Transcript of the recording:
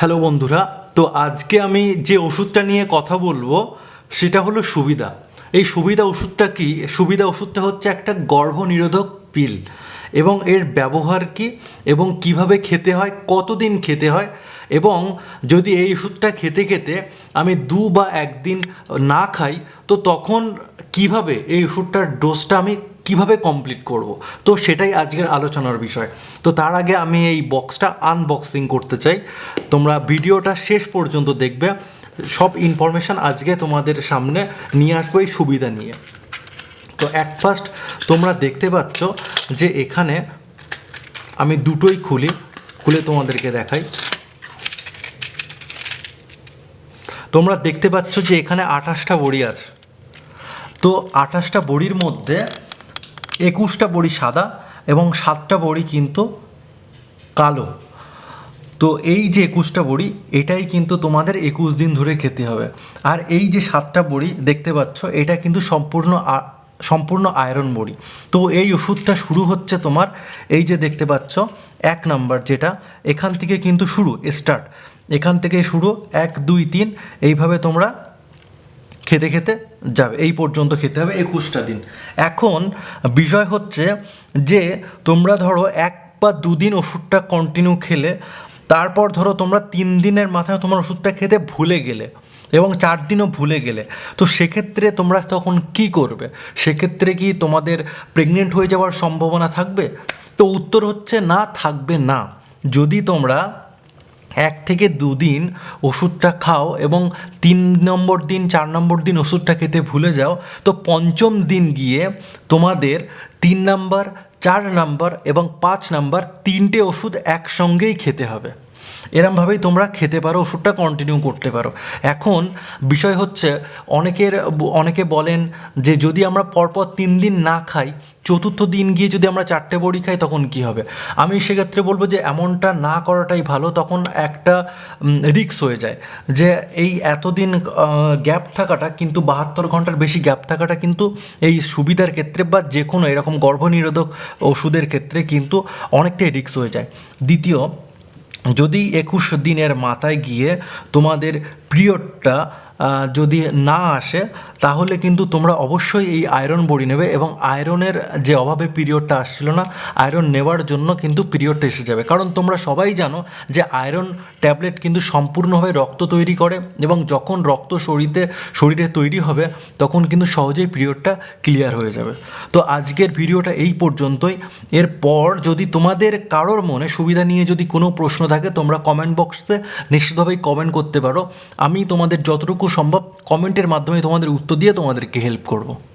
Hello বন্ধুরা, তো আজকে আমি যে ওষুধটা নিয়ে কথা বলব, সেটা হলো সুবিধা। এই সুবিধা ওষুধটা কি? সুবিধা ওষুধটা হচ্ছে একটা গর্ভনিরোধক পিল। এবং এর ব্যবহার কি? এবং কীভাবে খেতে হয়? কতদিন খেতে হয়? এবং যদি এই ওষুধটা খেতে খেতে আমি দু বা একদিন না খাই, তো তখন কীভাবে এই ওষুধটার ডোজটা আমি কীভাবে কমপ্লিট করব? তো সেটাই আজকের আলোচনার বিষয়। তো তার আগে আমি এই বক্সটা আনবক্সিং করতে চাই। তোমরা ভিডিওটা শেষ পর্যন্ত দেখবে। সব ইনফরমেশান আজকে তোমাদের সামনে নিয়ে আসব এই সুবিধা নিয়ে। তো অ্যাট ফার্স্ট তোমরা দেখতে পাচ্ছ যে এখানে আমি দুটোই খুলি। খুলে তোমাদেরকে দেখাই। তোমরা দেখতে পাচ্ছ যে এখানে আঠাশটা বড়ি আছে। তো আঠাশটা বড়ির মধ্যে একুশটা বড়ি সাদা এবং সাতটা বড়ি কিন্তু কালো। তো এই যে একুশটা বড়ি, এটাই কিন্তু তোমাদের একুশ দিন ধরে খেতে হবে। আর এই যে সাতটা বড়ি দেখতে পাচ্ছ, এটা কিন্তু সম্পূর্ণ সম্পূর্ণ আয়রন বড়ি। তো এই ওষুধটা শুরু হচ্ছে তোমার, এই যে দেখতে পাচ্ছ, এক নাম্বার যেটা, এখান থেকে কিন্তু শুরু স্টার্ট এখান থেকে শুরু, এক, দুই, তিন, এইভাবে তোমরা খেতে খেতে যাবে, এই পর্যন্ত খেতে হবে, একুশটা দিন। এখন বিষয় হচ্ছে যে, তোমরা ধরো এক বা দুদিন ওষুধটা কন্টিনিউ খেলে, তারপর ধরো তোমরা তিন দিনের মাথায় তোমার ওষুধটা খেতে ভুলে গেলে এবং চার দিনও ভুলে গেলে, তো সেক্ষেত্রে তোমরা তখন কি করবে? সেক্ষেত্রে কি তোমাদের প্রেগনেন্ট হয়ে যাওয়ার সম্ভাবনা থাকবে? তো উত্তর হচ্ছে না, থাকবে না। যদি তোমরা এক থেকে দুদিন ওষুধটা খাও এবং তিন নম্বর দিন, চার নম্বর দিন ওষুধটা খেতে ভুলে যাও। তো পঞ্চম দিন গিয়ে তোমাদের তিন নাম্বার, চার নাম্বার এবং পাঁচ নাম্বার তিনটে ওষুধ একসঙ্গেই খেতে হবে। এরমভাবেই তোমরা খেতে পারো, ওষুধটা কন্টিনিউ করতে পারো। এখন বিষয় হচ্ছে, অনেকের অনেকে বলেন যে যদি আমরা পরপর তিন দিন না খাই, চতুর্থ দিন গিয়ে যদি আমরা চারটে বড়ি খাই, তখন কি হবে? আমি সেক্ষেত্রে বলব যে এমনটা না করাটাই ভালো, তখন একটা রিক্স হয়ে যায় যে এই এতদিন গ্যাপ থাকাটা কিন্তু বাহাত্তর ঘণ্টার বেশি গ্যাপ থাকাটা কিন্তু এই সুবিধার ক্ষেত্রে বা যে কোনো এরকম গর্ভনিরোধক ওষুধের ক্ষেত্রে কিন্তু অনেকটাই রিক্স হয়ে যায়। দ্বিতীয় যদি একুশ দিনের মাথায় গিয়ে তোমাদের পিরিয়ডটা যদি না আসে, তাহলে কিন্তু তোমরা অবশ্যই এই আয়রন বড়ি নেবে এবং আয়রনের যে অভাবে পিরিয়ডটা আসছিল না আয়রন নেওয়ার জন্য কিন্তু পিরিয়ডটা এসে যাবে। কারণ তোমরা সবাই জানো যে আয়রন ট্যাবলেট কিন্তু সম্পূর্ণভাবে রক্ত তৈরি করে এবং যখন রক্ত শরীরে শরীরে তৈরি হবে, তখন কিন্তু সহজেই পিরিয়ডটা ক্লিয়ার হয়ে যাবে। তো আজকের ভিডিওটা এই পর্যন্তই। এরপর যদি তোমাদের কারোর মনে সুবিধা নিয়ে যদি কোনো প্রশ্ন থাকে, তোমরা কমেন্ট বক্সে নিশ্চিতভাবেই কমেন্ট করতে পারো। আমি তোমাদের যতটুকু সম্ভব? কমেন্টের মাধ্যমে তোমাদের উত্তর দিয়ে তোমাদেরকে হেল্প করব।